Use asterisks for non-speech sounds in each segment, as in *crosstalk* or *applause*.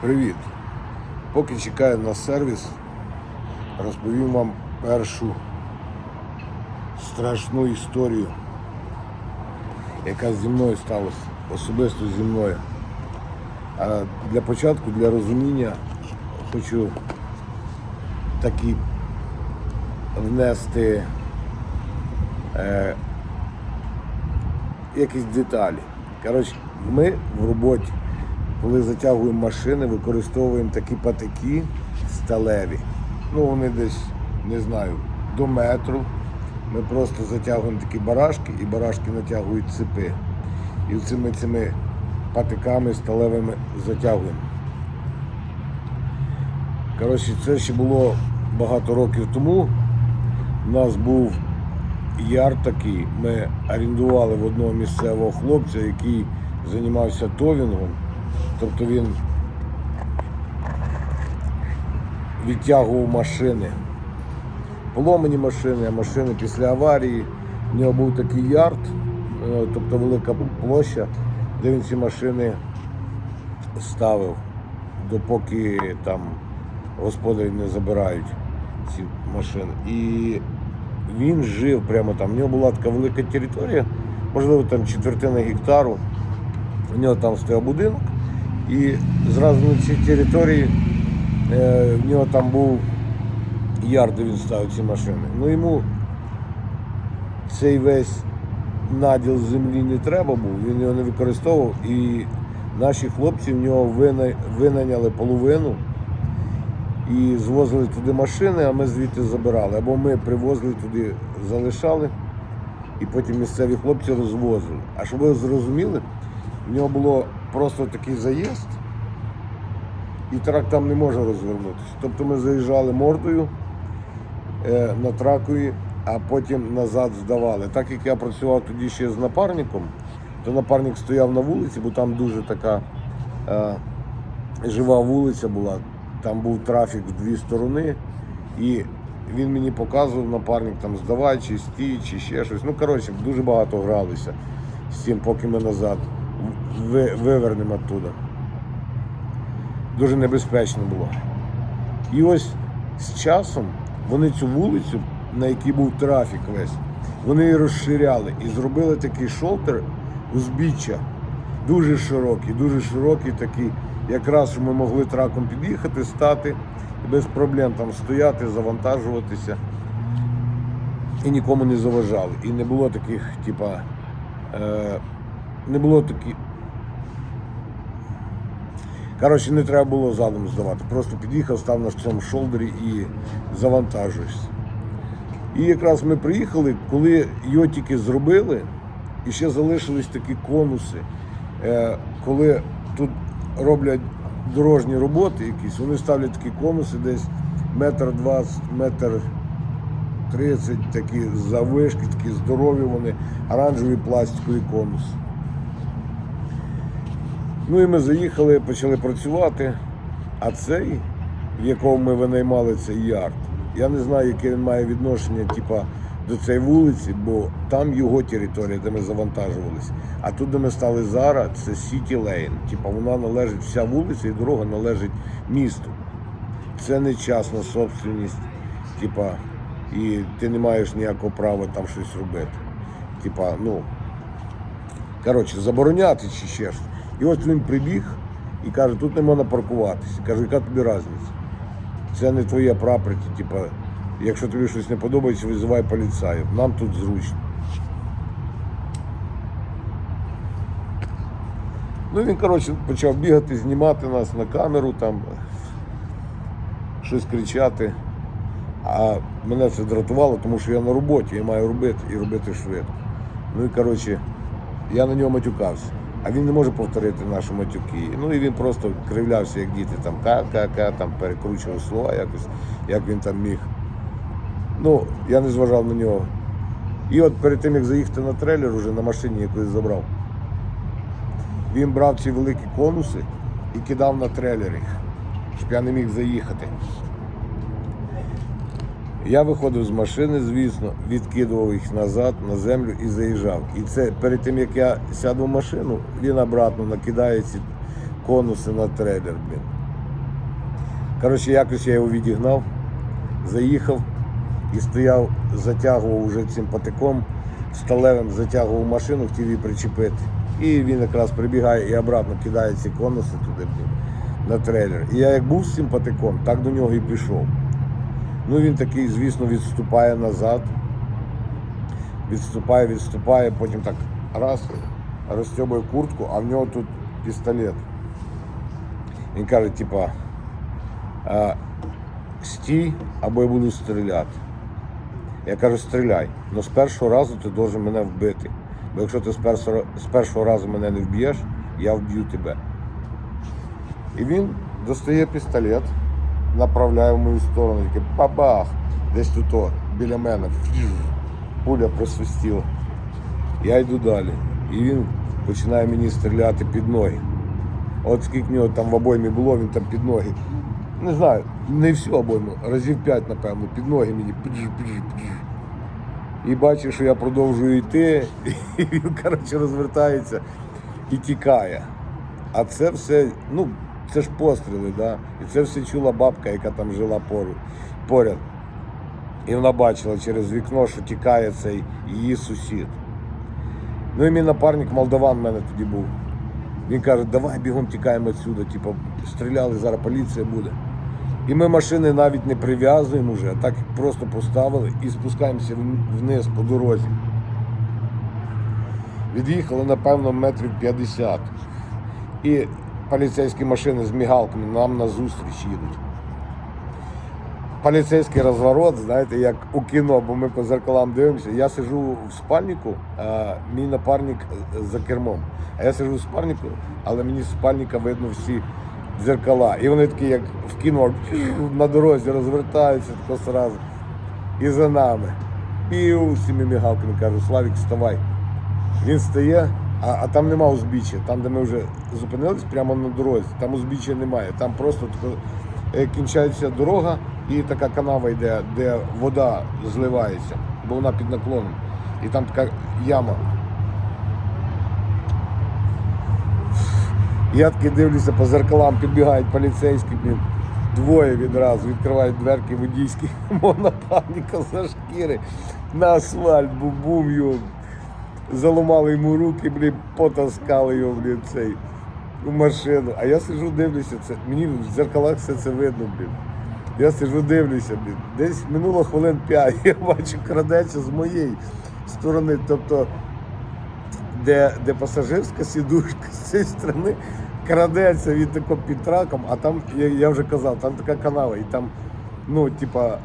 Привіт! Поки чекаю на сервіс, розповім вам першу страшну історію, яка зі мною сталася, особисто зі мною. А для початку, для розуміння, хочу такі внести е, якісь деталі. Коротше, ми в роботі, коли затягуємо машини, використовуємо такі патики сталеві. Ну, вони десь, не знаю, до метру. Ми просто затягуємо такі барашки і барашки натягують цепи. І цими цими патиками сталевими затягуємо. Коротше, це ще було багато років тому. У нас був яр такий. Ми орендували в одного місцевого хлопця, який займався товінгом. Тобто він відтягував машини. Поломані машини, а машини після аварії. У нього був такий ярд, е, тобто велика площа, де він ці машини ставив, допоки там господарі не забирають ці машини. І він жив прямо там. У нього була така велика територія, можливо, там четвертина гектару. У нього там стояв будинок. І зразу на цій території е, в нього там був яр, де він ставив ці машини. Ну йому цей весь наділ землі не треба був, він його не використовував. І наші хлопці в нього вина- винайняли половину і звозили туди машини, а ми звідти забирали. Або ми привозили туди, залишали, і потім місцеві хлопці розвозили. А щоб ви зрозуміли, в нього було просто такий заїзд, і трак там не може розвернутися. Тобто ми заїжджали мордою е, на тракові, а потім назад здавали. Так як я працював тоді ще з напарником, то напарник стояв на вулиці, бо там дуже така е, жива вулиця була. Там був трафік в дві сторони, і він мені показував напарник там здавай, чи стій, чи ще щось. Ну, коротше, дуже багато гралися з цим, поки ми назад вивернемо оттуда. Дуже небезпечно було. І ось з часом вони цю вулицю, на якій був трафік весь, вони її розширяли і зробили такий шолтер узбіччя. Дуже широкий, дуже широкий такий, якраз ми могли траком під'їхати, стати і без проблем там стояти, завантажуватися. І нікому не заважали. І не було таких, типа, е, не було таких. Коротше, не треба було задом здавати. Просто під'їхав, став на цьому шолдері і завантажуєшся. І якраз ми приїхали, коли його тільки зробили, і ще залишились такі конуси. Е, коли тут роблять дорожні роботи якісь, вони ставлять такі конуси десь метр двадцять, метр тридцять, такі завишки, такі здорові вони, оранжеві пластикові конуси. Ну і ми заїхали, почали працювати. А цей, в якому ми винаймали цей ярд, я не знаю, яке він має відношення типа, до цієї вулиці, бо там його територія, де ми завантажувалися. А тут, де ми стали зараз, це Сіті Лейн. Типа вона належить, вся вулиця і дорога належить місту. Це не частна собственність, типа, і ти не маєш ніякого права там щось робити. Типа, ну, коротше, забороняти чи ще щось. І ось він прибіг і каже, тут не можна паркуватися. Кажу, яка тобі різниця? Це не твоя прапорті, типа, якщо тобі щось не подобається, визивай поліцаю. Нам тут зручно. Ну він, коротше, почав бігати, знімати нас на камеру, там щось кричати. А мене це дратувало, тому що я на роботі, я маю робити і робити швидко. Ну і коротше, я на нього матюкався. А він не може повторити наші матюки. Ну і він просто кривлявся, як діти, там ка-ка-ка, там перекручував слова якось, як він там міг. Ну, я не зважав на нього. І от перед тим, як заїхати на трейлер, уже на машині якусь забрав, він брав ці великі конуси і кидав на трейлер їх, щоб я не міг заїхати. Я виходив з машини, звісно, відкидував їх назад на землю і заїжджав. І це перед тим як я сяду в машину, він обратно накидає ці конуси на трейлер. Блін. Коротше, якось я його відігнав, заїхав і стояв, затягував уже цим патиком, сталевим затягував машину, хотів її причепити. І він якраз прибігає і обратно кидає ці конуси туди блін, на трейлер. І я як був з цим патиком, так до нього і пішов. Ну він такий, звісно, відступає назад. Відступає, відступає, потім так раз, розстьобує куртку, а в нього тут пістолет. Він каже, типа, стій, або я буду стріляти. Я кажу, стріляй. але з першого разу ти должен мене вбити. Бо якщо ти з першого, з першого разу мене не вб'єш, я вб'ю тебе. І він достає пістолет, направляє в мою сторону, таке бабах, десь тут біля мене. Пуля просвистіла. Я йду далі. І він починає мені стріляти під ноги. От скільки нього там в обоймі було, він там під ноги. Не знаю, не всю обойму, разів п'ять, напевно, під ноги мені. І бачу, що я продовжую йти, *laughs* і він, коротше, розвертається і тікає. А це все, ну, це ж постріли, да? і це все чула бабка, яка там жила поряд. І вона бачила через вікно, що тікає цей її сусід. Ну і мій напарник молдаван в мене тоді був. Він каже, давай бігом тікаємо відсюди, типу, стріляли, зараз поліція буде. І ми машини навіть не прив'язуємо вже, а так просто поставили і спускаємося вниз по дорозі. Від'їхали, напевно, метрів 50. І поліцейські машини з мігалками нам назустріч їдуть. Поліцейський розворот, знаєте, як у кіно, бо ми по зеркалам дивимося. Я сижу в спальнику, а мій напарник за кермом. А я сижу в спальнику, але мені з спальника видно всі дзеркала. І вони такі, як в кіно, на дорозі розвертаються тако сразу. І за нами. І цими мігалками кажу, Славік, вставай. Він стає, а, а там нема узбіччя. Там, де ми вже зупинились, прямо на дорозі, там узбіччя немає. Там просто е, кінчається дорога і така канава йде, де вода зливається, бо вона під наклоном. І там така яма. Я таки дивлюся по зеркалам, підбігають поліцейські, блін. Двоє відразу відкривають дверки водійські, *laughs* мого напарника за шкіри на асфальт, бум-бум його. Заламали йому руки, блін, потаскали його, блін, цей у машину. А я сижу, дивлюся, це, мені в зеркалах все це видно, блін. Я сижу, дивлюся, блін. Десь минуло хвилин 5, *laughs* я бачу, крадеться з моєї сторони. Тобто, де, де пасажирська сідушка з цієї сторони крадеться від тако під траком, а там, я, я вже казав, там така канава, і там, ну, типа,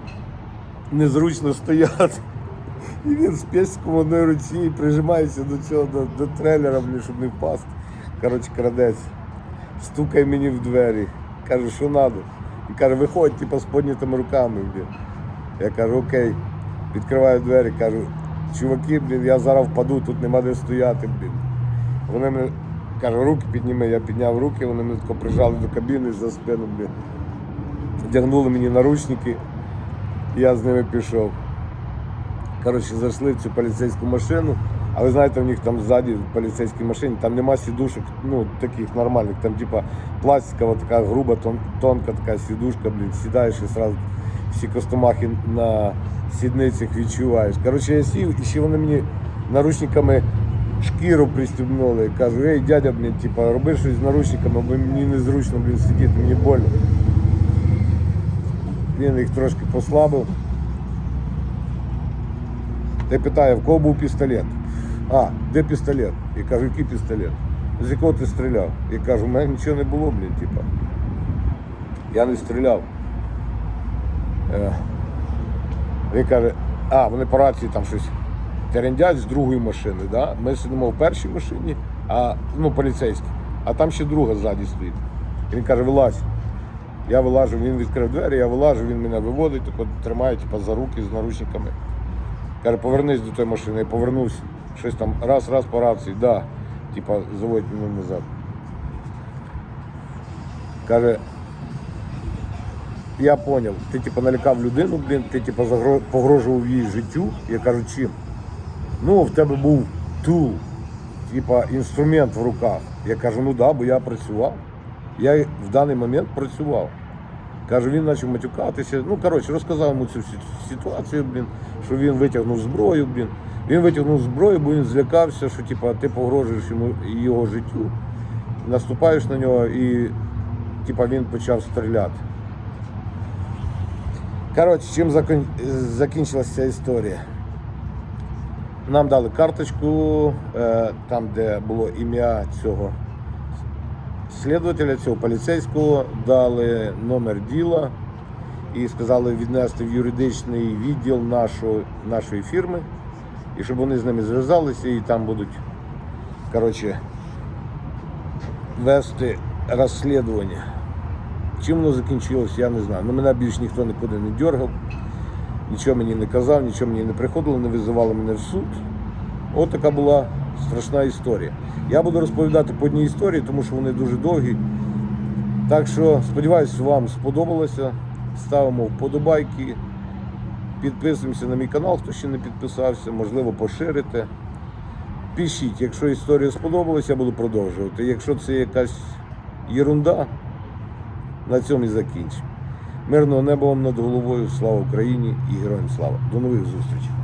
незручно стояти. І він з пестиком в одній руці прижимається до цього, до, до трейлера, блін, щоб не впасти. Коротше, крадець. Стукає мені в двері. Каже, що треба? І каже, виходь, типу, з піднятими руками. Блін. Я кажу, окей. Відкриваю двері, кажу, чуваки, блін, я зараз впаду, тут нема де стояти, блін. Вони мене каже, руки підніми, я підняв руки, вони мене тако прижали до кабіни за спину, блін. Вдягнули мені наручники, і я з ними пішов. Коротше, зайшли в цю поліцейську машину, а ви знаєте, у них там ззаді в поліцейській машині там нема сідушок, ну таких нормальних, там типа пластикова така груба, тон, тонка така сідушка, блін, сідаєш і одразу всі костомахи на сідницях відчуваєш. Коротше, я сів, і ще вони мені наручниками шкіру пристібнули. Кажу, ей, дядя, блін, типа, роби щось з наручниками, бо мені незручно, блін, сидіти, мені больно. Він їх трошки послабив. Я питаю, в кого був пістолет? А, де пістолет? Я кажу, який пістолет? З якого ти стріляв? Я кажу, у мене нічого не було, блін, типа. Я не стріляв. Е, Він каже, а, вони по рації там щось терендять з другої машини, да? Ми сидимо в першій машині, а, ну, поліцейські, а там ще друга ззаді стоїть. І він каже, вилазь. Я вилажу, він відкрив двері, я вилажу, він мене виводить, так от тримає типу, за руки з наручниками. Каже, повернись до тої машини, я повернувся. Щось там раз, раз по рації, да. Типа, заводь мене назад. Каже, я поняв, ти типа налякав людину, блін, ти типа погрожував їй життю. Я кажу, чим? Ну, в тебе був тул, типа інструмент в руках. Я кажу, ну да, бо я працював. Я в даний момент працював. Каже, він почав матюкатися. Ну, коротше, розказав йому цю ситуацію, блін, що він витягнув зброю, блін. Він витягнув зброю, бо він злякався, що типа, ти погрожуєш йому його життю, наступаєш на нього і типа, він почав стріляти. Коротше, чим закон... закінчилася ця історія? Нам дали карточку, е, там, де було ім'я цього слідувателя, цього поліцейського, дали номер діла і сказали віднести в юридичний відділ нашого, нашої фірми, і щоб вони з ними зв'язалися і там будуть коротше, вести розслідування. Чим воно закінчилось, я не знаю. Ну, мене більш ніхто нікуди не дергав, нічого мені не казав, нічого мені не приходило, не визивали мене в суд. От така була страшна історія. Я буду розповідати по одній історії, тому що вони дуже довгі. Так що сподіваюся, вам сподобалося. Ставимо вподобайки, підписуємося на мій канал, хто ще не підписався, можливо, поширите. Пишіть, якщо історія сподобалась, я буду продовжувати. Якщо це якась єрунда, на цьому і закінчимо. Мирного неба вам над головою, слава Україні і героям слава. До нових зустрічей.